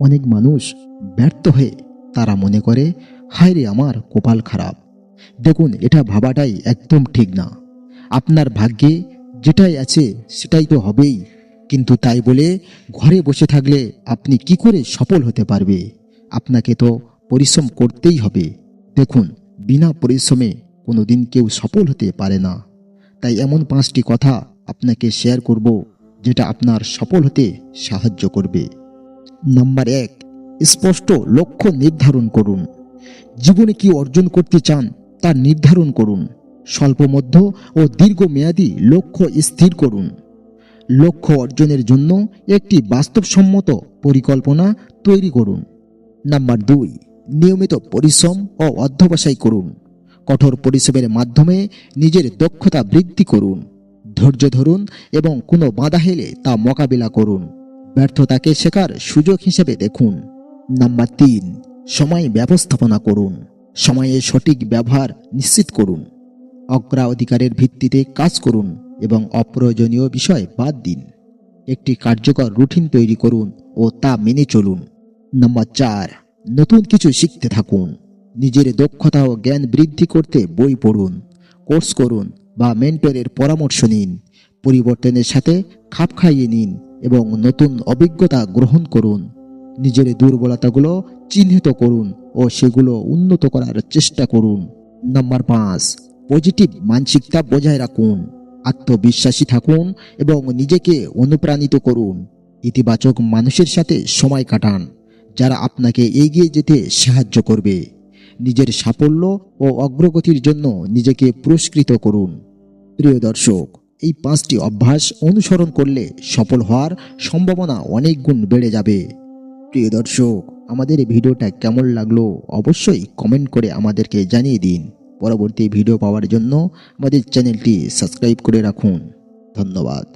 অনেক মানুষ ব্যর্থ হয়ে তারা মনে করে, হায় রে, আমার কপাল খারাপ। দেখুন, এটা ভাবাটাই একদম ঠিক না। আপনার ভাগ্যে যেটাই আছে, সেটাই তো হবেই। কিন্তু তাই বলে ঘরে বসে থাকলে আপনি কি করে সফল হতে পারবে? আপনাকে তো পরিশ্রম করতেই হবে। দেখুন, বিনা পরিশ্রমে কোনো দিন কেউ সফল হতে পারে না। তাই এমন পাঁচটি কথা আপনাকে শেয়ার করব, যেটা আপনার সফল হতে সাহায্য করবে। নাম্বার এক, স্পষ্ট লক্ষ্য নির্ধারণ করুন। জীবনে কি অর্জন করতে চান, তা নির্ধারণ করুন। স্বল্প মধ্য ও দীর্ঘমেয়াদী লক্ষ্য স্থির করুন। লক্ষ্য অর্জনের জন্য একটি বাস্তবসম্মত পরিকল্পনা তৈরি করুন। নাম্বার দুই, নিয়মিত পরিশ্রম ও অধ্যবসায় করুন। কঠোর পরিশ্রমের মাধ্যমে নিজের দক্ষতা বৃদ্ধি করুন। ধৈর্য ধরুন এবং কোনো বাধা হেলে তা মোকাবিলা করুন। ব্যর্থতাকে শেখার সুযোগ হিসেবে দেখুন। নাম্বার তিন, সময় ব্যবস্থাপনা করুন। সময়ের সঠিক ব্যবহার নিশ্চিত করুন। অগ্রাধিকারের ভিত্তিতে কাজ করুন এবং অপ্রয়োজনীয় বিষয় বাদ দিন। একটি কার্যকর রুটিন তৈরি করুন ও তা মেনে চলুন। নাম্বার চার, নতুন কিছু শিখতে থাকুন। নিজের দক্ষতা ও জ্ঞান বৃদ্ধি করতে বই পড়ুন, কোর্স করুন বা মেন্টরের পরামর্শ নিন। পরিবর্তনের সাথে খাপ খাইয়ে নিন। এবং নতুন অভিজ্ঞতা গ্রহণ করুন। নিজের দুর্বলতাগুলো চিহ্নিত করুন ও সেগুলো উন্নত করার চেষ্টা করুন। নাম্বার পাঁচ, পজিটিভ মানসিকতা বজায় রাখুন। আত্মবিশ্বাসী থাকুন এবং নিজেকে অনুপ্রাণিত করুন। ইতিবাচক মানুষের সাথে সময় কাটান, যারা আপনাকে এগিয়ে যেতে সাহায্য করবে। নিজের সাফল্য ও অগ্রগতির জন্য নিজেকে পুরস্কৃত করুন। প্রিয় দর্শক এই পাঁচটি অভ্যাস অনুসরণ করলে সফল হওয়ার সম্ভাবনা অনেক গুণ বেড়ে যাবে। প্রিয় দর্শক, আমাদের এই ভিডিওটা কেমন লাগল অবশ্যই কমেন্ট করে আমাদেরকে জানিয়ে দিন। পরবর্তী ভিডিও পাওয়ার জন্য আমাদের চ্যানেলটি সাবস্ক্রাইব করে রাখুন। ধন্যবাদ।